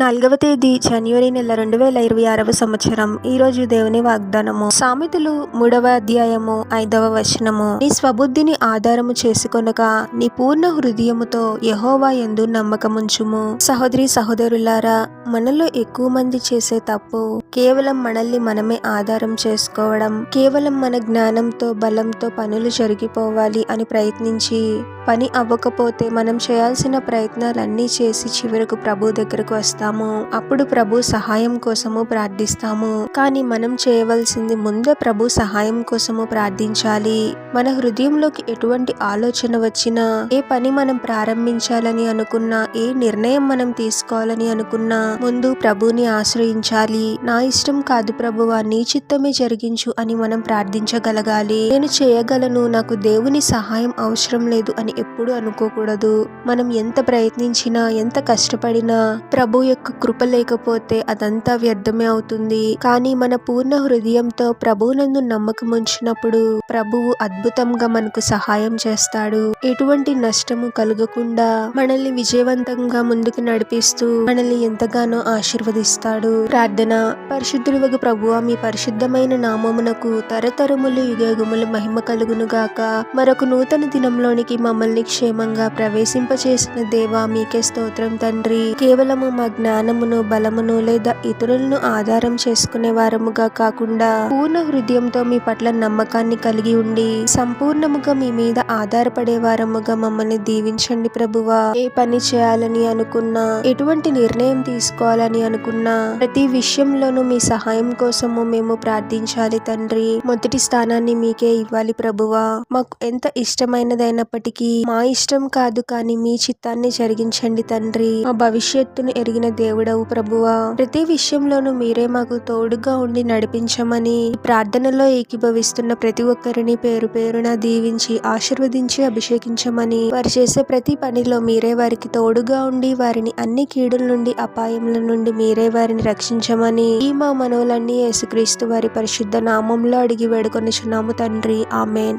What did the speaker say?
నాలుగవ తేదీ జనవరి నెల రెండు వేల ఇరవై ఆరవ సంవత్సరం. ఈ రోజు దేవుని వాగ్దానము. సామెతలు మూడవ అధ్యాయము ఐదవ వచనము. నీ స్వబుద్ధిని ఆధారము చేసుకొనక నీ పూర్ణ హృదయముతో యహోవా ఎందు నమ్మకముంచుము. సహోదరి సహోదరులారా మనలో ఎక్కువ మంది చేసే తప్పు కేవలం మనల్ని మనమే ఆధారం చేసుకోవడం కేవలం మన జ్ఞానంతో బలంతో పనులు జరిగిపోవాలి అని ప్రయత్నించి పని అవ్వకపోతే మనం చేయాల్సిన ప్రయత్నాలన్నీ చేసి చివరకు ప్రభు దగ్గరకు వస్తాం. వస్తాము అప్పుడు ప్రభు సహాయం కోసము ప్రార్థిస్తాము. కానీ మనం చేయవలసింది ముందే ప్రభు సహాయం కోసము ప్రార్థించాలి. మన హృదయంలోకి ఎటువంటి ఆలోచన వచ్చినా ఏ పని మనం ప్రారంభించాలని అనుకున్నా ఏ నిర్ణయం మనం తీసుకోవాలని అనుకున్నా ముందు ప్రభుని ఆశ్రయించాలి. నా ఇష్టం కాదు ప్రభువా నీ చిత్తమే జరిగించు అని మనం ప్రార్థించగలగాలి. నేను చేయగలను నాకు దేవుని సహాయం అవసరం లేదు అని ఎప్పుడు అనుకోకూడదు. మనం ఎంత ప్రయత్నించినా ఎంత కష్టపడినా ప్రభు యొక్క కృప లేకపోతే అదంతా వ్యర్థమే అవుతుంది. కానీ మన పూర్ణ హృదయంతో ప్రభువునందు నమ్మకం ఉంచినప్పుడు ప్రభువు అద్భుతంగా మనకు సహాయం చేస్తాడు. ఎటువంటి నష్టము కలగకుండా మనల్ని విజయవంతంగా ముందుకు నడిపిస్తూ మనల్ని ఎంతగానో ఆశీర్వదిస్తాడు. ప్రార్థన. పరిశుద్ధుడు వగు ప్రభువ మీ పరిశుద్ధమైన నామమునకు తరతరములు యుగయుగములు మహిమ కలుగును గాక మరొక నూతన దినంలోనికి మమ్మల్ని క్షేమంగా ప్రవేశింపచేసిన దేవా మీకే స్తోత్రం తండ్రి. కేవలము మా జ్ఞానమును బలమును లేదా ఇతరులను ఆధారం చేసుకునే వారముగా కాకుండా పూర్ణ హృదయంతో మీ పట్ల నమ్మకాన్ని కలిగి ఉండి సంపూర్ణముగా మీ మీద ఆధారపడే వారముగా మమ్మల్ని దీవించండి ప్రభువా. ఏ పని చేయాలని అనుకున్నా ఎటువంటి నిర్ణయం తీసుకోవాలని అనుకున్నా ప్రతి విషయంలోనూ మీ సహాయం కోసము మేము ప్రార్థించాలి తండ్రి. మొదటి స్థానాన్ని మీకే ఇవ్వాలి ప్రభువా. మాకు ఎంత ఇష్టమైనదైనప్పటికీ మా ఇష్టం కాదు కానీ మీ చిత్తాన్ని జరిగించండి తండ్రి. మా భవిష్యత్తును ఎరిగిన దేవుడవు ప్రభువా. ప్రతి విషయంలోనూ మీరే మాకు తోడుగా ఉండి నడిపించమని ప్రార్థనలో ఏకీభవిస్తున్న ప్రతి ఒక్కరిని పేరు పేరున దీవించి ఆశీర్వదించి అభిషేకించమని వారు చేసే ప్రతి పనిలో మీరే వారికి తోడుగా ఉండి వారిని అన్ని కీడుల నుండి అపాయముల నుండి మీరే వారిని రక్షించమని ఈ మా మనవులన్నీ యేసుక్రీస్తు వారి పరిశుద్ధ నామంలో అడిగి వేడుకొనిచున్నాము తండ్రి. ఆమెన్.